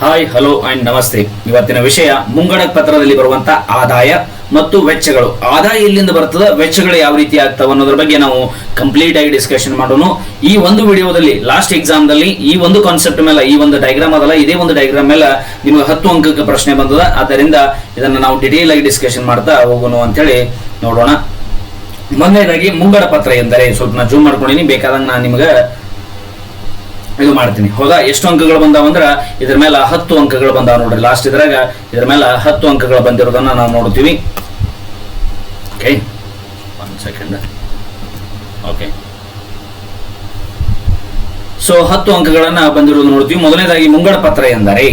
Hi, hello and ನಮಸ್ತೆ. ಇವತ್ತಿನ ವಿಷಯ ಮುಂಗಡ ಪತ್ರದಲ್ಲಿ ಬರುವಂತ ಆದಾಯ ಮತ್ತು ವೆಚ್ಚಗಳು. ಆದಾಯ ಎಲ್ಲಿಂದ ಬರ್ತದ, ವೆಚ್ಚಗಳು ಯಾವ ರೀತಿ ಆಗ್ತಾವ ಅನ್ನೋದ್ರ ಬಗ್ಗೆ ನಾವು ಕಂಪ್ಲೀಟ್ ಆಗಿ ಡಿಸ್ಕಷನ್ ಮಾಡೋಣ. ಈ ಒಂದು ವಿಡಿಯೋದಲ್ಲಿ ಲಾಸ್ಟ್ ಎಕ್ಸಾಮ್ ದಲ್ಲಿ ಈ ಒಂದು ಕಾನ್ಸೆಪ್ಟ್ ಮೇಲೆ, ಈ ಒಂದು ಡೈಗ್ರಾಮ್ ಅದಲ್ಲ, ಇದೇ ಒಂದು ಡೈಗ್ರಾಮ್ ಮೇಲೆ ನಿಮಗೆ ಹತ್ತು ಅಂಕಕ್ಕೆ ಪ್ರಶ್ನೆ ಬಂದದ. ಆದ್ದರಿಂದ ಇದನ್ನ ನಾವು ಡಿಟೇಲ್ ಆಗಿ ಡಿಸ್ಕಷನ್ ಮಾಡ್ತಾ ಹೋಗೋಣ ಅಂತೇಳಿ ನೋಡೋಣ. ಮೊದಲನೇದಾಗಿ ಮುಂಗಡ ಪತ್ರ ಎಂದರೆ, ಸ್ವಲ್ಪ ನಾ ಜೂಮ್ ಮಾಡ್ಕೊಂಡಿನಿ, ಬೇಕಾದಂಗ ನಾನು ನಿಮಗೆ ಇದು ಮಾಡ್ತೀನಿ. ಹೌದಾ? ಎಷ್ಟು ಅಂಕಗಳು ಬಂದಾವ ಅಂದ್ರ ಇದ್ರ ಮೇಲೆ ಹತ್ತು ಅಂಕಗಳು ಬಂದಾವ ನೋಡ್ರಿ. ಲಾಸ್ಟ್ ಇದ್ರಾಗ ಇದ್ರ ಮೇಲೆ ಹತ್ತು ಅಂಕಗಳು ಬಂದಿರೋದನ್ನ ನಾವು ನೋಡ್ತೀವಿ. ಓಕೆ ಒಂದು ಸೆಕೆಂಡ್ ಓಕೆ ಸೊ ಹತ್ತು ಅಂಕಗಳನ್ನ ಬಂದಿರೋದು ನೋಡ್ತೀವಿ. ಮೊದಲನೇದಾಗಿ ಮುಂಗಡ ಪತ್ರ ಎಂದರೆ,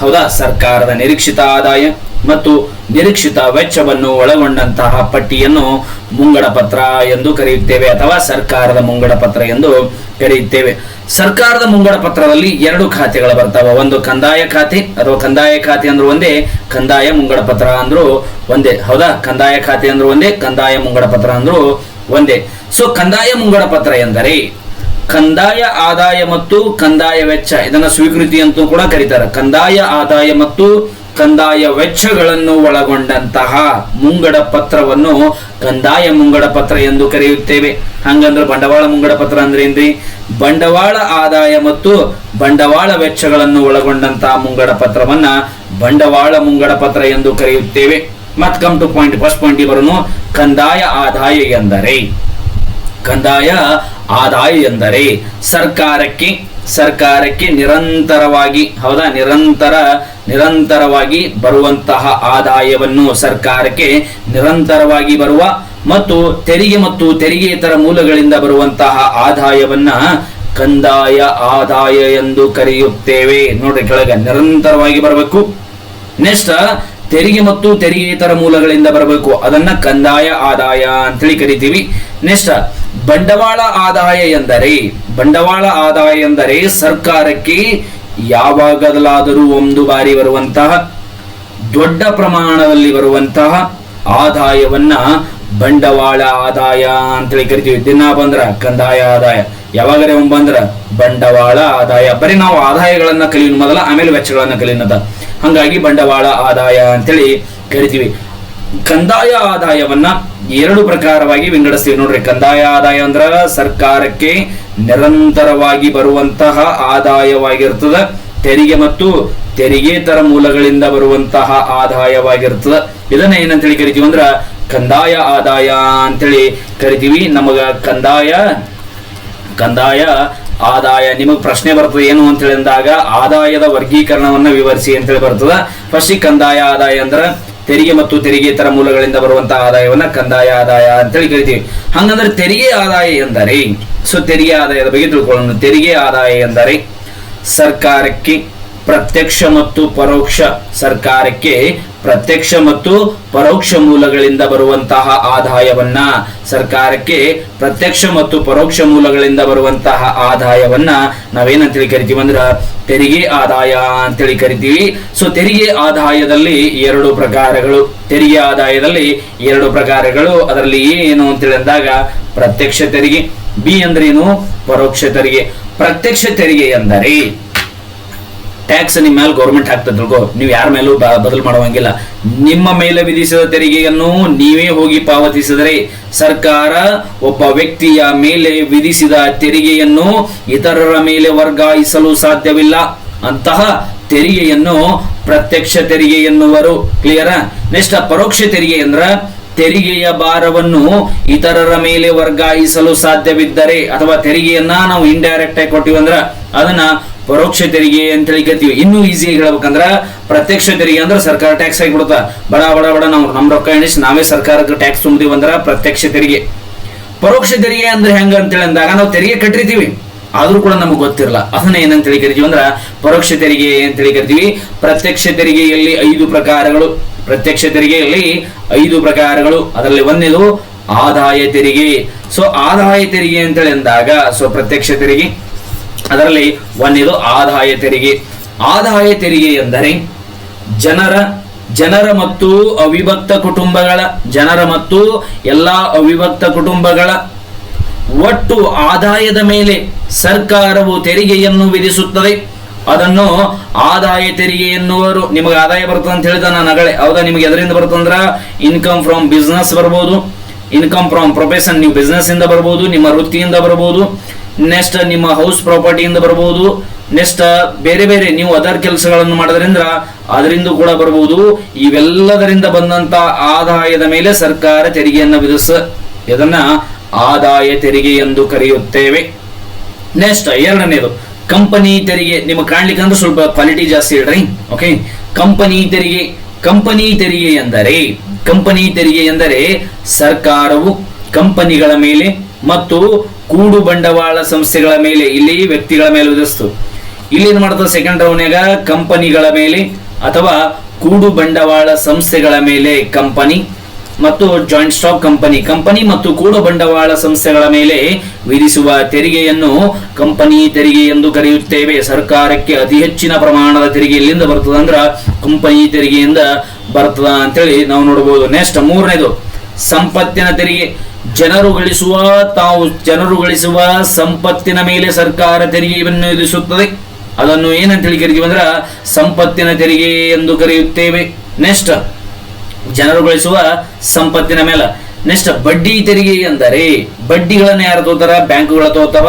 ಹೌದಾ? ಸರ್ಕಾರದ ನಿರೀಕ್ಷಿತ ಆದಾಯ. ಮತ್ತು ನಿರೀಕ್ಷಿತ ವೆಚ್ಚವನ್ನು ಒಳಗೊಂಡಂತಹ ಪಟ್ಟಿಯನ್ನು ಮುಂಗಡ ಪತ್ರ ಎಂದು ಕರೆಯುತ್ತೇವೆ ಅಥವಾ ಸರ್ಕಾರದ ಮುಂಗಡ ಪತ್ರ ಎಂದು ಕರೆಯುತ್ತೇವೆ. ಸರ್ಕಾರದ ಮುಂಗಡ ಪತ್ರದಲ್ಲಿ ಎರಡು ಖಾತೆಗಳು ಬರ್ತಾವ. ಒಂದು ಕಂದಾಯ ಖಾತೆ, ಅಥವಾ ಕಂದಾಯ ಖಾತೆ ಅಂದ್ರೆ ಒಂದೇ, ಕಂದಾಯ ಮುಂಗಡ ಪತ್ರ ಅಂದ್ರು ಒಂದೇ. ಹೌದಾ? ಕಂದಾಯ ಖಾತೆ ಅಂದ್ರೆ ಒಂದೇ, ಕಂದಾಯ ಮುಂಗಡ ಪತ್ರ ಅಂದ್ರು ಒಂದೇ. ಸೊ ಕಂದಾಯ ಮುಂಗಡ ಪತ್ರ ಎಂದರೆ ಕಂದಾಯ, ಆದಾಯ ಮತ್ತು ಕಂದಾಯ ವೆಚ್ಚ. ಇದನ್ನ ಸ್ವೀಕೃತಿ ಅಂತೂ ಕೂಡ ಕರೀತಾರೆ. ಕಂದಾಯ, ಆದಾಯ ಮತ್ತು ಕಂದಾಯ ವೆಚ್ಚಗಳನ್ನು ಒಳಗೊಂಡಂತಹ ಮುಂಗಡ ಪತ್ರವನ್ನು ಕಂದಾಯ ಮುಂಗಡ ಪತ್ರ ಎಂದು ಕರೆಯುತ್ತೇವೆ. ಹಂಗಂದ್ರೆ ಬಂಡವಾಳ ಮುಂಗಡ ಪತ್ರ ಅಂದ್ರೆ ಏನ್ರಿ? ಬಂಡವಾಳ ಆದಾಯ ಮತ್ತು ಬಂಡವಾಳ ವೆಚ್ಚಗಳನ್ನು ಒಳಗೊಂಡಂತಹ ಮುಂಗಡ ಪತ್ರವನ್ನ ಬಂಡವಾಳ ಮುಂಗಡ ಪತ್ರ ಎಂದು ಕರೆಯುತ್ತೇವೆ. ಮತ್ come to point first point ಇವರನ್ನು ಕಂದಾಯ ಆದಾಯ ಎಂದರೆ. ಕಂದಾಯ ಆದಾಯ ಎಂದರೆ ಸರ್ಕಾರಕ್ಕೆ ಸರ್ಕಾರಕ್ಕೆ ನಿರಂತರವಾಗಿ, ಹೌದಾ? ನಿರಂತರ, ನಿರಂತರವಾಗಿ ಬರುವಂತಹ ಆದಾಯವನ್ನು ಸರ್ಕಾರಕ್ಕೆ ನಿರಂತರವಾಗಿ ಬರುವ ಮತ್ತು ತೆರಿಗೆ ಮತ್ತು ತೆರಿಗೆಯಿತರ ಮೂಲಗಳಿಂದ ಬರುವಂತಹ ಆದಾಯವನ್ನ ಕಂದಾಯ ಆದಾಯ ಎಂದು ಕರೆಯುತ್ತೇವೆ. ನೋಡ್ರಿ ಕೆಳಗೆ, ನಿರಂತರವಾಗಿ ಬರಬೇಕು. ನೆಕ್ಸ್ಟ್, ತೆರಿಗೆ ಮತ್ತು ತೆರಿಗೆಯಿತರ ಮೂಲಗಳಿಂದ ಬರಬೇಕು. ಅದನ್ನ ಕಂದಾಯ ಆದಾಯ ಅಂತೇಳಿ ಕರಿತೀವಿ. ನೆಕ್ಸ್ಟ್ ಬಂಡವಾಳ ಆದಾಯ ಎಂದರೆ, ಬಂಡವಾಳ ಆದಾಯ ಎಂದರೆ ಸರ್ಕಾರಕ್ಕೆ ಯಾವಾಗಲಾದರೂ ಒಂದು ಬಾರಿ ಬರುವಂತಹ, ದೊಡ್ಡ ಪ್ರಮಾಣದಲ್ಲಿ ಬರುವಂತಹ ಆದಾಯವನ್ನ ಬಂಡವಾಳ ಆದಾಯ ಅಂತೇಳಿ ಕರಿತೀವಿ. ದಿನ ಬಂದ್ರ, ಕಂದಾಯ ಆದಾಯ. ಯಾವಾಗರೇ ಒಮ್ಮೆ ಬಂದ್ರ, ಬಂಡವಾಳ ಆದಾಯ. ಬರೀ ನಾವು ಆದಾಯಗಳನ್ನ ಕಲಿಯೋಣ ಮೊದಲ, ಆಮೇಲೆ ವೆಚ್ಚಗಳನ್ನ ಕಲಿಯೋಣದ ಹಂಗಾಗಿ ಬಂಡವಾಳ ಆದಾಯ ಅಂತೇಳಿ ಕರಿತೀವಿ. ಕಂದಾಯ ಆದಾಯವನ್ನ ಎರಡು ಪ್ರಕಾರವಾಗಿ ವಿಂಗಡಿಸ್ತೀವಿ. ನೋಡ್ರಿ ಕಂದಾಯ ಆದಾಯ ಅಂದ್ರ ಸರ್ಕಾರಕ್ಕೆ ನಿರಂತರವಾಗಿ ಬರುವಂತಹ ಆದಾಯವಾಗಿರ್ತದ, ತೆರಿಗೆ ಮತ್ತು ತೆರಿಗೆತರ ಮೂಲಗಳಿಂದ ಬರುವಂತಹ ಆದಾಯವಾಗಿರ್ತದ. ಇದನ್ನ ಏನಂತೇಳಿ ಕರಿತೀವಿ ಅಂದ್ರ ಕಂದಾಯ ಆದಾಯ ಅಂತೇಳಿ ಕರಿತೀವಿ. ನಮಗ ಕಂದಾಯ ಕಂದಾಯ ಆದಾಯ ನಿಮಗೆ ಪ್ರಶ್ನೆ ಬರ್ತದೆ ಏನು ಅಂತ ಹೇಳಿದಾಗ ಆದಾಯದ ವರ್ಗೀಕರಣವನ್ನ ವಿವರಿಸಿ ಅಂತೇಳಿ ಬರ್ತದ. ಫಸ್ಟ್ ಕಂದಾಯ ಆದಾಯ ಅಂದ್ರ ತೆರಿಗೆ ಮತ್ತು ತೆರಿಗೆತರ ಮೂಲಗಳಿಂದ ಬರುವಂತಹ ಆದಾಯವನ್ನ ಕಂದಾಯ ಆದಾಯ ಅಂತೇಳಿ ಕರಿತೀವಿ ಹಂಗಂದ್ರೆ ತೆರಿಗೆ ಆದಾಯ ಎಂದರೆ, ಸೊ ತೆರಿಗೆ ಆದಾಯದ ಬಗ್ಗೆ ತಿಳ್ಕೊಳ್ಳೋಣ. ತೆರಿಗೆ ಆದಾಯ ಎಂದರೆ ಸರ್ಕಾರಕ್ಕೆ ಪ್ರತ್ಯಕ್ಷ ಮತ್ತು ಪರೋಕ್ಷ ಸರ್ಕಾರಕ್ಕೆ ಪ್ರತ್ಯಕ್ಷ ಮತ್ತು ಪರೋಕ್ಷ ಮೂಲಗಳಿಂದ ಬರುವಂತಹ ಆದಾಯವನ್ನ ಸರ್ಕಾರಕ್ಕೆ ಪ್ರತ್ಯಕ್ಷ ಮತ್ತು ಪರೋಕ್ಷ ಮೂಲಗಳಿಂದ ಬರುವಂತಹ ಆದಾಯವನ್ನ ನಾವೇನಂತೇಳಿ ಕರಿತೀವಿ ಅಂದ್ರ ತೆರಿಗೆ ಆದಾಯ ಅಂತೇಳಿ ಕರಿತೀವಿ. ಸೊ ತೆರಿಗೆ ಆದಾಯದಲ್ಲಿ ಎರಡು ಪ್ರಕಾರಗಳು, ತೆರಿಗೆ ಆದಾಯದಲ್ಲಿ ಎರಡು ಪ್ರಕಾರಗಳು. ಅದರಲ್ಲಿ ಏನು ಅಂತೇಳಿ ಅಂದಾಗ ಪ್ರತ್ಯಕ್ಷ ತೆರಿಗೆ, ಬಿ ಅಂದ್ರೇನು? ಪರೋಕ್ಷ ತೆರಿಗೆ. ಪ್ರತ್ಯಕ್ಷ ತೆರಿಗೆ ಎಂದರೆ ಟ್ಯಾಕ್ಸ್ ನಿಮ್ಮ ಮೇಲೆ ಗೌರ್ಮೆಂಟ್ ಹಾಕ್ತದೆ ತಿಳ್ಕೊ ನೀವು ಯಾರ ಮೇಲೂ ಬದಲು ಮಾಡುವಂಗಿಲ್ಲ. ನಿಮ್ಮ ಮೇಲೆ ವಿಧಿಸಿದ ತೆರಿಗೆಯನ್ನು ನೀವೇ ಹೋಗಿ ಪಾವತಿಸಿದರೆ ಸರ್ಕಾರ ಒಬ್ಬ ವ್ಯಕ್ತಿಯ ಮೇಲೆ ವಿಧಿಸಿದ ತೆರಿಗೆಯನ್ನು ಇತರರ ಮೇಲೆ ವರ್ಗಾಯಿಸಲು ಸಾಧ್ಯವಿಲ್ಲ. ಅಂತಹ ತೆರಿಗೆಯನ್ನು ಪ್ರತ್ಯಕ್ಷ ತೆರಿಗೆ ಎನ್ನುವರು. ಕ್ಲಿಯರ್ ನೆಕ್ಸ್ಟ್ ಪರೋಕ್ಷ ತೆರಿಗೆ ಅಂದ್ರ ತೆರಿಗೆಯ ಭಾರವನ್ನು ಇತರರ ಮೇಲೆ ವರ್ಗಾಯಿಸಲು ಸಾಧ್ಯವಿದ್ದರೆ ಅಥವಾ ತೆರಿಗೆಯನ್ನ ನಾವು ಇಂಡೈರೆಕ್ಟ್ ಆಗಿ ಕೊಟ್ಟಿವಂದ್ರ ಅದನ್ನ ಪರೋಕ್ಷ ತೆರಿಗೆ ಅಂತ ಹೇಳಿ ಕರಿತೀವಿ ಇನ್ನೂ ಈಸಿಯಾಗಿ ಹೇಳ್ಬೇಕಂದ್ರ ಪ್ರತ್ಯಕ್ಷ ತೆರಿಗೆ ಅಂದ್ರೆ ಸರ್ಕಾರ ಟ್ಯಾಕ್ಸ್ ಆಗಿ ಬಿಡುತ್ತ? ಬಡ ಬಡ ಬಡ ನಮ್ ರೊಕ್ಕ ಎಣಿಸಿ ನಾವೇ ಸರ್ಕಾರಕ್ಕೆ ಟ್ಯಾಕ್ಸ್ ತುಂಬಿದೀವಿ ಅಂದ್ರ ಪ್ರತ್ಯಕ್ಷ ತೆರಿಗೆ. ಪರೋಕ್ಷ ತೆರಿಗೆ ಅಂದ್ರೆ ಹೆಂಗ ಅಂತೇಳಿ ಅಂದಾಗ ನಾವು ತೆರಿಗೆ ಕಟ್ಟಿರ್ತೀವಿ. ಆದ್ರೂ ಕೂಡ ನಮಗೆ ಗೊತ್ತಿರಲ್ಲ. ಅದನ್ನ ಏನಂತ ಹೇಳಿ ಕರಿತೀವಿ ಅಂದ್ರ ಪರೋಕ್ಷ ತೆರಿಗೆ ಅಂತ ಹೇಳಿ ಕರಿತೀವಿ. ಪ್ರತ್ಯಕ್ಷ ತೆರಿಗೆಯಲ್ಲಿ ಐದು ಪ್ರಕಾರಗಳು. ಪ್ರತ್ಯಕ್ಷ ತೆರಿಗೆಯಲ್ಲಿ ಐದು ಪ್ರಕಾರಗಳು. ಅದರಲ್ಲಿ ಒಂದೇದು ಆದಾಯ ತೆರಿಗೆ. ಸೊ ಆದಾಯ ತೆರಿಗೆ ಅಂತೇಳಿ ಅಂದಾಗ ಸೊ ಪ್ರತ್ಯಕ್ಷ ತೆರಿಗೆ. ಅದರಲ್ಲಿ ಒಂದೇದು ಆದಾಯ ತೆರಿಗೆ. ಆದಾಯ ತೆರಿಗೆ ಎಂದರೆ ಜನರ ಜನರ ಮತ್ತು ಅವಿಭಕ್ತ ಕುಟುಂಬಗಳ, ಜನರ ಮತ್ತು ಎಲ್ಲ ಅವಿಭಕ್ತ ಕುಟುಂಬಗಳ ಒಟ್ಟು ಆದಾಯದ ಮೇಲೆ ಸರ್ಕಾರವು ತೆರಿಗೆಯನ್ನು ವಿಧಿಸುತ್ತದೆ. ಅದನ್ನು ಆದಾಯ ತೆರಿಗೆ ಎನ್ನುವರು. ನಿಮಗೆ ಆದಾಯ ಬರ್ತದೆ ಅಂತ ಹೇಳಿದ ನಾನು ನಗಳೆ ಹೌದಾ? ನಿಮಗೆ ಎದರಿಂದ ಬರ್ತಂದ್ರ ಇನ್ಕಮ್ ಫ್ರಮ್ ಬಿಸ್ನೆಸ್ ಬರ್ಬೋದು. ಇನ್ಕಮ್ ಫ್ರಮ್ ಪ್ರೊಫೆಷನ್ ನೀವು ಬಿಸ್ನೆಸ್ ಇಂದ ಬರ್ಬೋದು, ನಿಮ್ಮ ವೃತ್ತಿಯಿಂದ ಬರ್ಬೋದು. ನೆಕ್ಸ್ಟ್ ನಿಮ್ಮ ಹೌಸ್ ಪ್ರಾಪರ್ಟಿಯಿಂದ ಬರಬಹುದು ನೆಕ್ಸ್ಟ್ ಬೇರೆ ಬೇರೆ ನೀವು ಅದರ್ ಕೆಲಸಗಳನ್ನು ಮಾಡೋದ್ರಿಂದ ಅದರಿಂದ ಕೂಡ ಬರಬಹುದು ಇವೆಲ್ಲದರಿಂದ ಬಂದಂತ ಆದಾಯದ ಮೇಲೆ ಸರ್ಕಾರ ತೆರಿಗೆಯನ್ನು ವಿಧಿಸ ಇದನ್ನ ಆದಾಯ ತೆರಿಗೆ ಎಂದು ಕರೆಯುತ್ತೇವೆ. ನೆಕ್ಸ್ಟ್ ಎರಡನೇದು, ಕಂಪನಿ ತೆರಿಗೆ, ನಿಮ್ಮ ಕಾಣ್ಲಿಕ್ಕೆ ಅಂದ್ರೆ ಸ್ವಲ್ಪ ಕ್ವಾಲಿಟಿ ಜಾಸ್ತಿ ಹೇಳ್ರಿ ಓಕೆ ಕಂಪನಿ ತೆರಿಗೆ ಕಂಪನಿ ತೆರಿಗೆ ಎಂದರೆ, ಕಂಪನಿ ತೆರಿಗೆ ಎಂದರೆ ಸರ್ಕಾರವು ಕಂಪನಿಗಳ ಮೇಲೆ ಮತ್ತು ಕೂಡು ಬಂಡವಾಳ ಸಂಸ್ಥೆಗಳ ಮೇಲೆ, ಇಲ್ಲಿ ವ್ಯಕ್ತಿಗಳ ಮೇಲೆ ವಿಧಿಸ್ತು ಇಲ್ಲಿ ಏನ್ ಮಾಡ್ತದೆ ಸೆಕೆಂಡ್ ರೌಂಡ್ನಾಗ ಕಂಪನಿಗಳ ಮೇಲೆ ಅಥವಾ ಕೂಡು ಬಂಡವಾಳ ಸಂಸ್ಥೆಗಳ ಮೇಲೆ ಕಂಪನಿ ಮತ್ತು ಜಾಯಿಂಟ್ ಸ್ಟಾಕ್ ಕಂಪನಿ ಕಂಪನಿ ಮತ್ತು ಕೂಡು ಬಂಡವಾಳ ಸಂಸ್ಥೆಗಳ ಮೇಲೆ ವಿಧಿಸುವ ತೆರಿಗೆಯನ್ನು ಕಂಪನಿ ತೆರಿಗೆ ಎಂದು ಕರೆಯುತ್ತೇವೆ. ಸರ್ಕಾರಕ್ಕೆ ಅತಿ ಹೆಚ್ಚಿನ ಪ್ರಮಾಣದ ತೆರಿಗೆ ಎಲ್ಲಿಂದ ಬರ್ತದ ಅಂದ್ರ ಕಂಪನಿ ತೆರಿಗೆಯಿಂದ ಬರ್ತದ ಅಂತೇಳಿ ನಾವು ನೋಡಬಹುದು ನೆಕ್ಸ್ಟ್ ಮೂರನೇದು, ಸಂಪತ್ತಿನ ತೆರಿಗೆ. ಜನರು ಗಳಿಸುವ ತಾವು ಜನರು ಗಳಿಸುವ ಸಂಪತ್ತಿನ ಮೇಲೆ ಸರ್ಕಾರ ತೆರಿಗೆಯನ್ನು ವಿಧಿಸುತ್ತದೆ ಅದನ್ನು ಏನಂತ ಹೇಳಿ ಕರಿತೀವಿ ಅಂದ್ರ, ಸಂಪತ್ತಿನ ತೆರಿಗೆ ಎಂದು ಕರೆಯುತ್ತೇವೆ. ನೆಕ್ಸ್ಟ್ ಜನರು ಗಳಿಸುವ ಸಂಪತ್ತಿನ ಮೇಲೆ. ನೆಕ್ಸ್ಟ್, ಬಡ್ಡಿ ತೆರಿಗೆ ಎಂದರೆ, ಬಡ್ಡಿಗಳನ್ನು ಯಾರು ತೋತಾರ ಬ್ಯಾಂಕುಗಳ ತೋತಾವ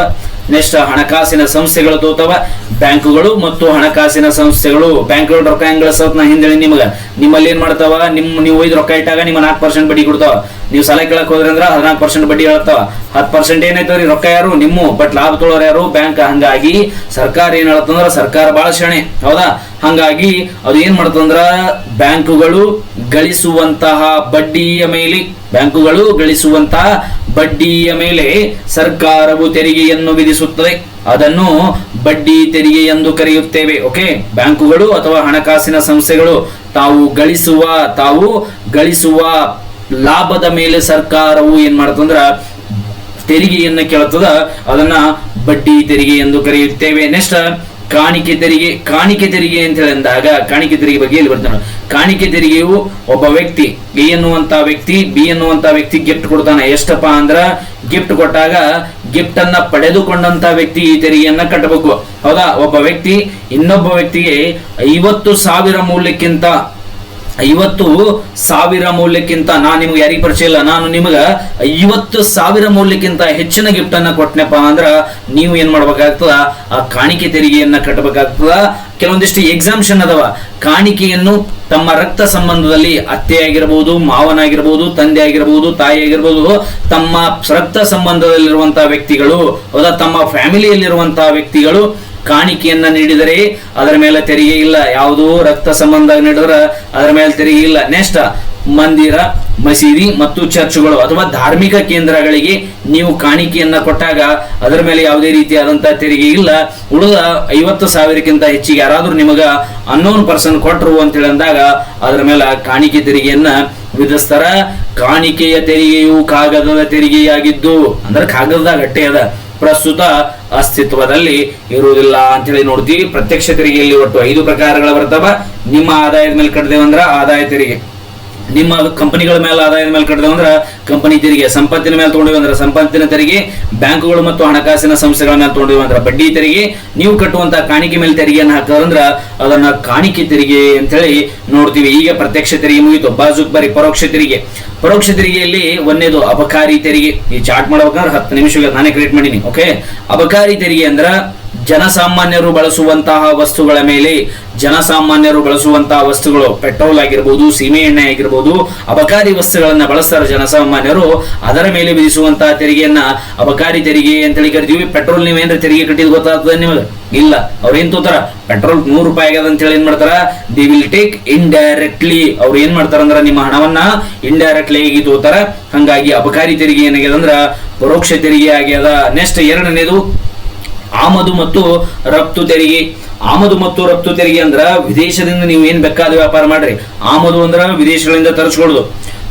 ನೆಕ್ಸ್ಟ್, ಹಣಕಾಸಿನ ಸಂಸ್ಥೆಗಳ ತೋತಾವ ಬ್ಯಾಂಕುಗಳು ಮತ್ತು ಹಣಕಾಸಿನ ಸಂಸ್ಥೆಗಳು, ಬ್ಯಾಂಕ್ಗಳು ರೊಕ್ಕ ಹೆಂಗ್ ಗಳಿಸೋದ್ ನಾ ಹಿಂದೇಳಿ ನಿಮ್ಗ. ನಿಮ್ಮಲ್ಲಿ ಏನ್ ಮಾಡ್ತಾವ? ನಿಮ್, ನೀವು ಒಯ್ದು ರೊಕ್ಕ ಇಟ್ಟಾಗ ನಿಮ್ಮ ನಾಲ್ಕು ಪರ್ಸೆಂಟ್ ಬಡ್ಡಿ ಕೊಡ್ತಾವ. ನೀವು ಸಾಲ ಕೇಳಕ್ ಹೋದ್ರೆ ಅಂದ್ರ ಹದಿನಾಲ್ಕು ಪರ್ಸೆಂಟ್ ಬಡ್ಡಿ ಹೇಳ್ತಾವ. ಹತ್ತು ಪರ್ಸೆಂಟ್ ಏನಾಯ್ತವ್ರಿ ರೊಕ್ಕ ಯಾರು? ನಿಮ್ಮ, ಬಟ್ ಲಾಭ ತೊಳೋರು ಯಾರು? ಬ್ಯಾಂಕ್ ಹಂಗಾಗಿ ಸರ್ಕಾರ ಏನ್ ಹೇಳತ್ತಂದ್ರ ಸರ್ಕಾರ ಬಹಳ ಶಣೆ ಹೌದಾ? ಹಂಗಾಗಿ ಅದು ಏನ್ ಮಾಡ್ತಂದ್ರ ಬ್ಯಾಂಕುಗಳು ಗಳಿಸುವಂತಹ ಬಡ್ಡಿಯ ಮೇಲೆ, ಬ್ಯಾಂಕುಗಳು ಗಳಿಸುವಂತಹ ಬಡ್ಡಿಯ ಮೇಲೆ ಸರ್ಕಾರವು ತೆರಿಗೆಯನ್ನು ವಿಧಿಸುತ್ತದೆ. ಅದನ್ನು ಬಡ್ಡಿ ತೆರಿಗೆ ಎಂದು ಕರೆಯುತ್ತೇವೆ ಓಕೆ ಬ್ಯಾಂಕುಗಳು ಅಥವಾ ಹಣಕಾಸಿನ ಸಂಸ್ಥೆಗಳು ತಾವು ಗಳಿಸುವ ತಾವು ಗಳಿಸುವ ಲಾಭದ ಮೇಲೆ ಸರ್ಕಾರವು ಏನ್ ಮಾಡ್ತಂದ್ರ ತೆರಿಗೆಯನ್ನ ಕೇಳುತ್ತದ ಅದನ್ನ ಬಡ್ಡಿ ತೆರಿಗೆ ಎಂದು ಕರೆಯುತ್ತೇವೆ. ನೆಕ್ಸ್ಟ್ ಕಾಣಿಕೆ ತೆರಿಗೆ. ಕಾಣಿಕೆ ತೆರಿಗೆ ಅಂತ ಹೇಳಿದಾಗ, ಕಾಣಿಕೆ ತೆರಿಗೆ ಬಗ್ಗೆ ಇಲ್ಲಿ ಬರ್ತಾನೆ ಕಾಣಿಕೆ ತೆರಿಗೆಯು ಒಬ್ಬ ವ್ಯಕ್ತಿ, ಎ ಎನ್ನುವಂತ ವ್ಯಕ್ತಿ, ಬಿ ಎನ್ನುವಂತ ವ್ಯಕ್ತಿ ಗಿಫ್ಟ್ ಕೊಡ್ತಾನೆ. ಎಷ್ಟಪ್ಪ ಅಂದ್ರ ಗಿಫ್ಟ್ ಕೊಟ್ಟಾಗ ಗಿಫ್ಟ್ ಅನ್ನ ಪಡೆದುಕೊಂಡಂತ ವ್ಯಕ್ತಿ ಈ ತೆರಿಗೆಯನ್ನ ಕಟ್ಟಬೇಕು. ಹೌದಾ? ಒಬ್ಬ ವ್ಯಕ್ತಿ ಇನ್ನೊಬ್ಬ ವ್ಯಕ್ತಿಗೆ ಐವತ್ತು ಸಾವಿರ ಮೌಲ್ಯಕ್ಕಿಂತ ಐವತ್ತು ಸಾವಿರ ಮೌಲ್ಯಕ್ಕಿಂತ ನಾ ನಿಮ್ಗೆ ಯಾರಿಗೆ ಪರಿಚಯ ಇಲ್ಲ. ನಾನು ನಿಮಗ ಐವತ್ತು ಸಾವಿರ ಮೌಲ್ಯಕ್ಕಿಂತ ಹೆಚ್ಚಿನ ಗಿಫ್ಟ್ ಅನ್ನ ಕೊಟ್ಟನಪ್ಪ ಅಂದ್ರ ನೀವು ಏನ್ ಮಾಡ್ಬೇಕಾಗ್ತದ? ಆ ಕಾಣಿಕೆ ತೆರಿಗೆಯನ್ನ ಕಟ್ಟಬೇಕಾಗ್ತದ? ಕೆಲವೊಂದಿಷ್ಟು ಎಕ್ಸಾಮ್ಷನ್ ಅದಾವ. ಕಾಣಿಕೆಯನ್ನು ತಮ್ಮ ರಕ್ತ ಸಂಬಂಧದಲ್ಲಿ ಅತ್ತೆ ಆಗಿರಬಹುದು ಮಾವನಾಗಿರ್ಬೋದು, ತಂದೆ ಆಗಿರಬಹುದು ತಾಯಿ ಆಗಿರ್ಬೋದು, ತಮ್ಮ ರಕ್ತ ಸಂಬಂಧದಲ್ಲಿರುವಂತಹ ವ್ಯಕ್ತಿಗಳು ಹೌದಾ ತಮ್ಮ ಫ್ಯಾಮಿಲಿಯಲ್ಲಿರುವಂತಹ ವ್ಯಕ್ತಿಗಳು ಕಾಣಿಕೆಯನ್ನ ನೀಡಿದರೆ ಅದರ ಮೇಲೆ ತೆರಿಗೆ ಇಲ್ಲ. ಯಾವುದು ರಕ್ತ ಸಂಬಂಧ ನೀಡಿದ್ರೆ ಅದರ ಮೇಲೆ ತೆರಿಗೆ ಇಲ್ಲ. ನೆಕ್ಸ್ಟ್, ಮಂದಿರ, ಮಸೀದಿ ಮತ್ತು ಚರ್ಚ್ಗಳು ಅಥವಾ ಧಾರ್ಮಿಕ ಕೇಂದ್ರಗಳಿಗೆ ನೀವು ಕಾಣಿಕೆಯನ್ನ ಕೊಟ್ಟಾಗ ಅದರ ಮೇಲೆ ಯಾವುದೇ ರೀತಿಯಾದಂತಹ ತೆರಿಗೆ ಇಲ್ಲ. ಉಳಿದ ಐವತ್ತು ಸಾವಿರಕ್ಕಿಂತ ಹೆಚ್ಚಿಗೆ ಯಾರಾದರೂ ನಿಮಗ ಅನ್ನೋನ್ ಪರ್ಸನ್ ಕೊಟ್ಟರು ಅಂತ ಹೇಳಿದಾಗ ಅದರ ಮೇಲೆ ಕಾಣಿಕೆ ತೆರಿಗೆಯನ್ನ ವಿಧಿಸ್ತಾರ. ಕಾಣಿಕೆಯ ತೆರಿಗೆಯು ಕಾಗದದ ತೆರಿಗೆಯಾಗಿದ್ದು, ಅಂದ್ರೆ ಕಾಗದದ ಗಟ್ಟೆ ಅದ. ಪ್ರಸ್ತುತ ಅಸ್ತಿತ್ವದಲ್ಲಿ ಇರುವುದಿಲ್ಲ ಅಂತ ಹೇಳಿ ನೋಡ್ತೀವಿ. ಪ್ರತ್ಯಕ್ಷ ತೆರಿಗೆಯಲ್ಲಿ ಒಟ್ಟು ಐದು ಪ್ರಕಾರಗಳು ಬರ್ತವ. ನಿಮ್ಮ ಆದಾಯದ ಮೇಲೆ ಕಟ್ಟದೇವಂದ್ರ ಆದಾಯ ತೆರಿಗೆ. ನಿಮ್ಮ ಕಂಪನಿಗಳ ಮೇಲೆ ಆದಾಯದ ಮೇಲೆ ಕಟ್ಟದೇವಂದ್ರ ಕಂಪನಿ ತೆರಿಗೆ ಸಂಪತ್ತಿನ ಮೇಲೆ ತಗೊಂಡಿವೆ ಅಂದ್ರೆ ಸಂಪತ್ತಿನ ತೆರಿಗೆ, ಬ್ಯಾಂಕುಗಳು ಮತ್ತು ಹಣಕಾಸಿನ ಸಂಸ್ಥೆಗಳ ಮೇಲೆ ತಗೊಂಡಿವಿ ಅಂದ್ರೆ ಬಡ್ಡಿ ತೆರಿಗೆ. ನೀವು ಕಟ್ಟುವಂತಹ ಕಾಣಿಕೆ ಮೇಲೆ ತೆರಿಗೆಯನ್ನು ಹಾಕೋದ್ರಂದ್ರ ಅದನ್ನ ಕಾಣಿಕೆ ತೆರಿಗೆ ಅಂತ ಹೇಳಿ ನೋಡ್ತೀವಿ. ಈಗ ಪ್ರತ್ಯಕ್ಷ ತೆರಿಗೆ ಮುಗಿತು. ಬಾಜುಕ್ ಬರಿ ಪರೋಕ್ಷ ತೆರಿಗೆ. ಪರೋಕ್ಷ ತೆರಿಗೆಯಲ್ಲಿ ಒಂದೇದು ಅಬಕಾರಿ ತೆರಿಗೆ. ಈ ಚಾರ್ಟ್ ಮಾಡ್ಬೇಕಂದ್ರೆ ಹತ್ತು ನಿಮಿಷ ನಾನೇ ಕ್ರಿಯೇಟ್ ಮಾಡೀನಿ ಓಕೆ ಅಬಕಾರಿ ತೆರಿಗೆ ಅಂದ್ರ ಜನಸಾಮಾನ್ಯರು ಬಳಸುವಂತಹ ವಸ್ತುಗಳ ಮೇಲೆ ಜನಸಾಮಾನ್ಯರು ಬಳಸುವಂತಹ ವಸ್ತುಗಳು, ಪೆಟ್ರೋಲ್ ಆಗಿರ್ಬೋದು, ಸೀಮೆ ಎಣ್ಣೆ ಆಗಿರ್ಬೋದು, ಅಬಕಾರಿ ವಸ್ತುಗಳನ್ನ ಬಳಸ್ತಾರೆ ಜನಸಾಮಾನ್ಯರು ಅದರ ಮೇಲೆ ವಿಧಿಸುವಂತಹ ತೆರಿಗೆಯನ್ನ ಅಬಕಾರಿ ತೆರಿಗೆ ಅಂತ ಹೇಳಿ ಕರಿತೀವಿ. ಪೆಟ್ರೋಲ್ ನೀವೇನ್ರ ತೆರಿಗೆ ಕಟ್ಟಿದ್ ಗೊತ್ತಾಗ್ತದೆ ನಿಮಗೆ? ಇಲ್ಲ. ಅವ್ರು ಏನ್ ತೋತಾರ ಪೆಟ್ರೋಲ್ ನೂರು ರೂಪಾಯಿ ಆಗ್ಯದ ಅಂತ ಹೇಳಿ ಏನ್ ಮಾಡ್ತಾರ? ದಿ ವಿಲ್ ಟೇಕ್ ಇಂಡೈರೆಕ್ಟ್ಲಿ ಅವ್ರು ಏನ್ ಮಾಡ್ತಾರ ಅಂದ್ರ ನಿಮ್ಮ ಹಣವನ್ನ ಇಂಡೈರೆಕ್ಟ್ಲಿ ಆಗಿ ತೋತಾರ ಹಂಗಾಗಿ ಅಬಕಾರಿ ತೆರಿಗೆ ಏನಾಗ್ಯದ ಅಂದ್ರ ಪರೋಕ್ಷ ತೆರಿಗೆ ಆಗ್ಯದ. ನೆಕ್ಸ್ಟ್ ಎರಡನೇದು ಆಮದು ಮತ್ತು ರಫ್ತು ತೆರಿಗೆ. ಆಮದು ಮತ್ತು ರಫ್ತು ತೆರಿಗೆ ಅಂದ್ರ ವಿದೇಶದಿಂದ ನೀವು ಏನ್ ಬೇಕಾದ ವ್ಯಾಪಾರ ಮಾಡ್ರಿ. ಆಮದು ಅಂದ್ರ ವಿದೇಶಗಳಿಂದ ತರಿಸ್ಕೊಳ್ಳೋದು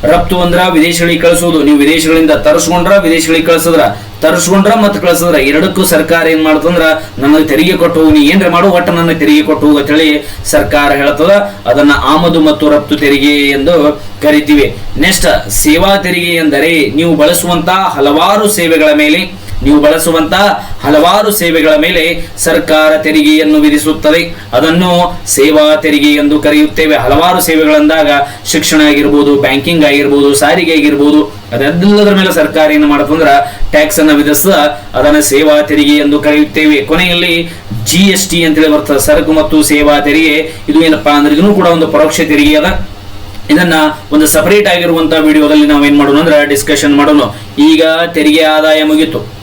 ರಫ್ತು ಅಂದ್ರ ವಿದೇಶಗಳಿಗೆ ಕಳಿಸೋದು. ನೀವು ವಿದೇಶಗಳಿಂದ ತರಿಸ್ಕೊಂಡ್ರ ವಿದೇಶಗಳಿಗೆ ಕಳಿಸಿದ್ರ. ತರಿಸ್ಕೊಂಡ್ರ ಮತ್ತೆ ಕಳಿಸಿದ್ರ. ಎರಡಕ್ಕೂ ಸರ್ಕಾರ ಏನ್ ಮಾಡ್ತಂದ್ರ ನನಗೆ ತೆರಿಗೆ ಕೊಟ್ಟು ಹೋಗಿ. ನೀ ಏನ್ರ ಮಾಡು, ಒಟ್ಟು ನನ್ನ ತೆರಿಗೆ ಕೊಟ್ಟು ಹೋಗು ಅಂತೇಳಿ ಸರ್ಕಾರ ಹೇಳ್ತದ. ಅದನ್ನ ಆಮದು ಮತ್ತು ರಫ್ತು ತೆರಿಗೆ ಎಂದು ಕರಿತೀವಿ. ನೆಕ್ಸ್ಟ್, ಸೇವಾ ತೆರಿಗೆ ಎಂದರೆ ನೀವು ಬಳಸುವಂತ ಹಲವಾರು ಸೇವೆಗಳ ಮೇಲೆ ನೀವು ಬಳಸುವಂತಹ ಹಲವಾರು ಸೇವೆಗಳ ಮೇಲೆ ಸರ್ಕಾರ ತೆರಿಗೆಯನ್ನು ವಿಧಿಸುತ್ತದೆ. ಅದನ್ನು ಸೇವಾ ತೆರಿಗೆ ಎಂದು ಕರೆಯುತ್ತೇವೆ. ಹಲವಾರು ಸೇವೆಗಳಂದಾಗ ಶಿಕ್ಷಣ ಆಗಿರ್ಬೋದು, ಬ್ಯಾಂಕಿಂಗ್ ಆಗಿರ್ಬೋದು, ಸಾರಿಗೆ ಆಗಿರ್ಬೋದು, ಅದೆಲ್ಲದರ ಮೇಲೆ ಸರ್ಕಾರ ಏನು ಮಾಡತ್ತಂದ್ರ ಟ್ಯಾಕ್ಸ್ ಅನ್ನು ವಿಧಿಸ ಅದನ್ನ ಸೇವಾ ತೆರಿಗೆ ಎಂದು ಕರೆಯುತ್ತೇವೆ. ಕೊನೆಯಲ್ಲಿ ಜಿ ಎಸ್ ಟಿ ಅಂತೇಳಿ ಬರ್ತದೆ. ಸರಕು ಮತ್ತು ಸೇವಾ ತೆರಿಗೆ. ಇದು ಏನಪ್ಪಾ ಅಂದ್ರೆ ಇದನ್ನು ಕೂಡ ಒಂದು ಪರೋಕ್ಷ ತೆರಿಗೆ ಅದ. ಇದನ್ನ ಒಂದು ಸಪರೇಟ್ ಆಗಿರುವಂತಹ ವಿಡಿಯೋದಲ್ಲಿ ನಾವು ಏನ್ ಮಾಡೋಣ ಅಂದ್ರೆ ಡಿಸ್ಕಷನ್ ಮಾಡೋಣ. ಈಗ ತೆರಿಗೆ ಆದಾಯ ಮುಗೀತು.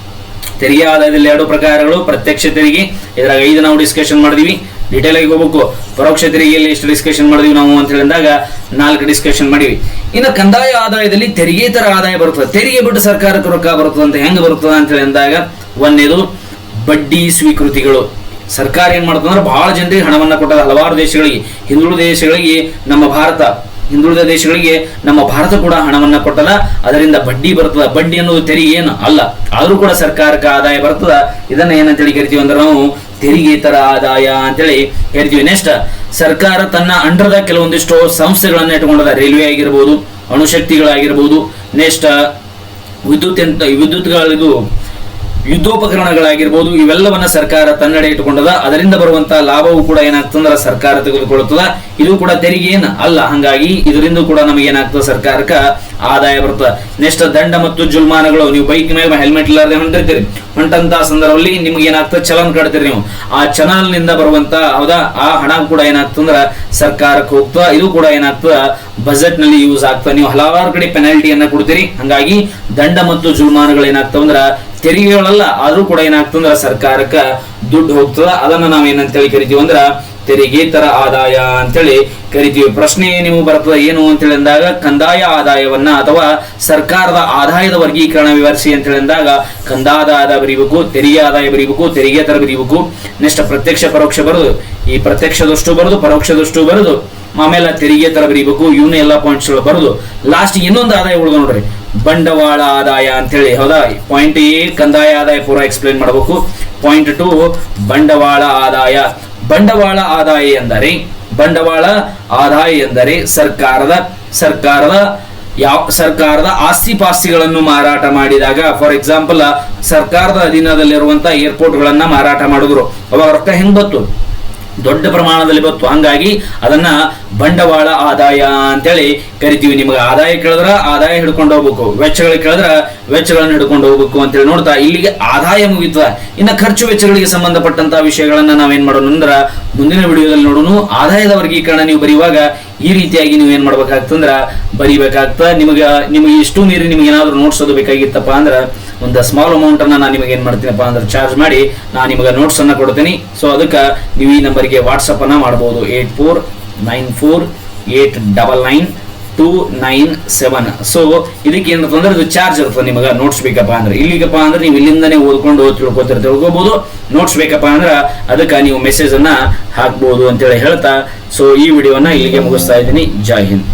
ತೆರಿಗೆ ಆದಾಯದಲ್ಲಿ ಎರಡು ಪ್ರಕಾರಗಳು. ಪ್ರತ್ಯಕ್ಷ ತೆರಿಗೆ, ಇದ್ರಾಗ ಐದು ನಾವು ಡಿಸ್ಕಷನ್ ಮಾಡಿದೀವಿ. ಡೀಟೇಲ್ ಆಗಿ ಹೋಗ್ಬೇಕು. ಪರೋಕ್ಷ ತೆರಿಗೆಯಲ್ಲಿ ಎಷ್ಟು ಡಿಸ್ಕಷನ್ ಮಾಡಿದ್ವಿ ನಾವು ಅಂತ ಹೇಳಿದಾಗ ನಾಲ್ಕು ಡಿಸ್ಕಷನ್ ಮಾಡಿವಿ. ಇನ್ನು ಕಂದಾಯ ಆದಾಯದಲ್ಲಿ ತೆರಿಗೆತರ ಆದಾಯ ಬರ್ತದೆ ತೆರಿಗೆ ಬಿಟ್ಟು ಸರ್ಕಾರಕ್ಕೆ ರೊಕ್ಕ ಬರುತ್ತದೆ ಅಂತ ಹೆಂಗೆ ಬರ್ತದೆ ಅಂತ ಹೇಳಿದಾಗ ಒಂದೇದು ಬಡ್ಡಿ ಸ್ವೀಕೃತಿಗಳು. ಸರ್ಕಾರ ಏನ್ ಮಾಡ್ತಂದ್ರೆ ಬಹಳ ಜನರಿಗೆ ಹಣವನ್ನ ಕೊಟ್ಟದ. ಹಲವಾರು ದೇಶಗಳಿಗೆ, ಹಿಂದುಳಿದ ದೇಶಗಳಿಗೆ ನಮ್ಮ ಭಾರತ ಹಿಂದುಳಿದ ದೇಶಗಳಿಗೆ ನಮ್ಮ ಭಾರತ ಕೂಡ ಹಣವನ್ನ ಕೊಟ್ಟಲ್ಲ, ಅದರಿಂದ ಬಡ್ಡಿ ಬರ್ತದ. ಬಡ್ಡಿ ಅನ್ನೋದು ತೆರಿಗೆ ಏನು ಅಲ್ಲ. ಆದರೂ ಕೂಡ ಸರ್ಕಾರಕ್ಕೆ ಆದಾಯ ಬರ್ತದ. ಇದನ್ನ ಏನಂತೇಳಿ ಕರಿತೀವಿ ಅಂದ್ರೆ ನಾವು ತೆರಿಗೆತರ ಆದಾಯ ಅಂತೇಳಿ ಹೇಳ್ತೀವಿ ನೆಕ್ಸ್ಟ್, ಸರ್ಕಾರ ತನ್ನ ಅಂಡರ್ದ ಕೆಲವೊಂದಿಷ್ಟು ಸಂಸ್ಥೆಗಳನ್ನ ಇಟ್ಕೊಂಡದ ರೈಲ್ವೆ ಆಗಿರ್ಬೋದು, ಅಣುಶಕ್ತಿಗಳಾಗಿರ್ಬೋದು, ನೆಕ್ಸ್ಟ್, ವಿದ್ಯುತ್ ಎಂತ ವಿದ್ಯುತ್ಗಳಿದು ಯುದ್ಧೋಪಕರಣಗಳಾಗಿರ್ಬೋದು, ಇವೆಲ್ಲವನ್ನ ಸರ್ಕಾರ ತನ್ನಡೆ ಇಟ್ಟುಕೊಂಡದ. ಅದರಿಂದ ಬರುವಂತಹ ಲಾಭವೂ ಕೂಡ ಏನಾಗ್ತಂದ್ರ ಸರ್ಕಾರ ತೆಗೆದುಕೊಳ್ಳುತ್ತದ. ಇದು ಕೂಡ ತೆರಿಗೆ ಏನ್ ಅಲ್ಲ. ಹಂಗಾಗಿ ಇದರಿಂದ ಕೂಡ ನಮಗೆ ಏನಾಗ್ತದೆ ಸರ್ಕಾರಕ್ಕ ಆದಾಯ ಬರ್ತದೆ. ನೆಕ್ಸ್ಟ್ ದಂಡ ಮತ್ತು ಜುಲ್ಮಾನಗಳು, ನೀವು ಬೈಕ್ ಮೇಲೆ ಹೆಲ್ಮೆಟ್ ಇಲ್ಲಾರ್ದೆ ಹೊಂಟಿರ್ತೀರಿ. ಹೊಂಟಂತ ಸಂದರ್ಭದಲ್ಲಿ ನಿಮ್ಗೆ ಏನಾಗ್ತದೆ ಚಲನ್ ಕಟ್ತೀರಿ ನೀವು. ಆ ಚಲನ್ನಿಂದ ಬರುವಂತ, ಹೌದಾ? ಆ ಹಣ ಕೂಡ ಏನಾಗ್ತಂದ್ರ ಸರ್ಕಾರಕ್ಕೆ ಹೋಗ್ತದ. ಇದು ಕೂಡ ಏನಾಗ್ತದ ಬಜೆಟ್ನಲ್ಲಿ ಯೂಸ್ ಆಗ್ತದೆ. ನೀವು ಹಲವಾರು ಕಡೆ ಪೆನಾಲ್ಟಿಯನ್ನ ಕೊಡ್ತೀರಿ. ಹಂಗಾಗಿ ದಂಡ ಮತ್ತು ಜುಲ್ಮಾನಗಳು ಏನಾಗ್ತವಂದ್ರ ತೆರಿಗೆಗಳಲ್ಲ, ಆದ್ರೂ ಕೂಡ ಏನಾಗ್ತಂದ್ರ ಸರ್ಕಾರಕ್ಕ ದುಡ್ಡು ಹೋಗ್ತದ. ಅದನ್ನ ನಾವ್ ಏನಂತೇಳಿ ಕರಿತೀವಿ ಅಂದ್ರ ತೆರಿಗೆತರ ಆದಾಯ ಅಂತೇಳಿ ಕರಿತೀವಿ. ಪ್ರಶ್ನೆ ನೀವು ಬರ್ತದ, ಏನು ಅಂತೇಳಿ ಅಂದಾಗ, ಕಂದಾಯ ಆದಾಯವನ್ನ ಅಥವಾ ಸರ್ಕಾರದ ಆದಾಯದ ವರ್ಗೀಕರಣ ವಿವರಿಸಿ ಅಂತೇಳಿ ಅಂದಾಗ, ಕಂದಾದ ಆದಾಯ ಬರೀಬೇಕು, ತೆರಿಗೆ ಆದಾಯ ಬರೀಬೇಕು, ತೆರಿಗೆ ತರ ಬರೀಬೇಕು. ನೆಕ್ಸ್ಟ್ ಪ್ರತ್ಯಕ್ಷ ಪರೋಕ್ಷ ಬರೋದು. ಈ ಪ್ರತ್ಯಕ್ಷದಷ್ಟು ಬರೋದು, ಪರೋಕ್ಷದಷ್ಟು ಬರೋದು. ಆಮೇಲೆ ತೆರಿಗೆ ತರ ಬರೀಬೇಕು ಇವನ್ನ ಎಲ್ಲ ಪಾಯಿಂಟ್ಸ್ ಬರೋದು. ಲಾಸ್ಟ್ ಇನ್ನೊಂದು ಆದಾಯ ಉಳಿದು ನೋಡ್ರಿ. ಬಂಡವಾಳ ಆದಾಯ ಅಂತೇಳಿ. ಹೌದಾ? ಪಾಯಿಂಟ್ ಎ ಕಂದಾಯ ಆದಾಯ ಪೂರ ಎಕ್ಸ್ಪ್ಲೇನ್ ಮಾಡಬೇಕು. ಪಾಯಿಂಟ್ ಟು ಬಂಡವಾಳ ಆದಾಯ. ಬಂಡವಾಳ ಆದಾಯ ಎಂದರೆ, ಬಂಡವಾಳ ಆದಾಯ ಎಂದರೆ ಸರ್ಕಾರದ ಸರ್ಕಾರದ ಯಾವ, ಸರ್ಕಾರದ ಆಸ್ತಿ ಪಾಸ್ತಿಗಳನ್ನು ಮಾರಾಟ ಮಾಡಿದಾಗ ಫಾರ್ ಎಕ್ಸಾಂಪಲ್ ಸರ್ಕಾರದ ಅಧೀನದಲ್ಲಿರುವಂತಹ ಏರ್ಪೋರ್ಟ್ಗಳನ್ನ ಮಾರಾಟ ಮಾಡಿದ್ರು. ಅವಾಗ ರೊಕ್ಕ ಹೆಂಗ್ ಬತ್ತು ದೊಡ್ಡ ಪ್ರಮಾಣದಲ್ಲಿ ಬತ್ತು. ಹಂಗಾಗಿ ಅದನ್ನ ಬಂಡವಾಳ ಆದಾಯ ಅಂತೇಳಿ ಕರಿತೀವಿ ನಿಮಗೆ. ಆದಾಯ ಕೇಳಿದ್ರ ಆದಾಯ ಹಿಡ್ಕೊಂಡು ಹೋಗ್ಬೇಕು. ವೆಚ್ಚಗಳು ಕೇಳಿದ್ರ ವೆಚ್ಚಗಳನ್ನು ಹಿಡ್ಕೊಂಡು ಹೋಗ್ಬೇಕು ಅಂತೇಳಿ ನೋಡ್ತಾ ಇಲ್ಲಿಗೆ ಆದಾಯ ಮುಗಿತದ. ಇನ್ನು ಖರ್ಚು ವೆಚ್ಚಗಳಿಗೆ ಸಂಬಂಧಪಟ್ಟಂತಹ ವಿಷಯಗಳನ್ನ ನಾವೇನ್ ಮಾಡೋಣ ಅಂದ್ರ ಮುಂದಿನ ವಿಡಿಯೋದಲ್ಲಿ ನೋಡೋಣ. ಆದಾಯದ ವರ್ಗೀಕರಣ ನೀವು ಬರೆಯುವಾಗ ಈ ರೀತಿಯಾಗಿ ನೀವು ಏನ್ ಮಾಡ್ಬೇಕಾಗ್ತಂದ್ರ ಬರಿಬೇಕಾಗ್ತದ. ನಿಮಗೆ ನಿಮಗೆ ಇಷ್ಟು ಮೀರಿ ನಿಮ್ಗೆ ಏನಾದ್ರು ನೋಟ್ಸ್ ಅದು ಬೇಕಾಗಿತ್ತಪ್ಪ ಅಂದ್ರೆ ಒಂದು ಸ್ಮಾಲ್ ಅಮೌಂಟ್ ಅನ್ನ ನಾನು ನಿಮಗೆ ಏನ್ ಮಾಡ್ತೀನಪ್ಪ ಅಂದ್ರೆ ಚಾರ್ಜ್ ಮಾಡಿ ನಾನು ನಿಮಗೆ ನೋಟ್ಸ್ ಅನ್ನ ಕೊಡ್ತೀನಿ. ಸೊ ಅದಕ್ಕೆ ನೀವು ಈ ನಂಬರ್ಗೆ ವಾಟ್ಸಪ್ ಅನ್ನ ಮಾಡಬಹುದು eight four nine four eight double nine two nine seven so ಇದಕ್ಕೆ ಏನಂತಂದ್ರೆ ಇದು ಚಾರ್ಜ್ ಇರ್ತದೆ ನಿಮಗೆ ನೋಟ್ಸ್ ಬೇಕಪ್ಪ ಅಂದ್ರೆ. ಇಲ್ಲಿಗಪ್ಪ ಅಂದ್ರೆ ನೀವು ಇಲ್ಲಿಂದನೇ ಓದ್ಕೊಂಡು ತಿಳ್ಕೊತೀರ ತಿಳ್ಕೊಬಹುದು ನೋಟ್ಸ್ ಬೇಕಪ್ಪ ಅಂದ್ರೆ ಅದಕ್ಕೆ ನೀವು ಮೆಸೇಜ್ ಅನ್ನ ಹಾಕ್ಬೋದು ಅಂತೇಳಿ ಹೇಳ್ತಾ ಸೊ ಈ ವಿಡಿಯೋನ ಇಲ್ಲಿಗೆ ಮುಗಿಸ್ತಾ ಇದ್ದೀನಿ. ಜೈ ಹಿಂದ್.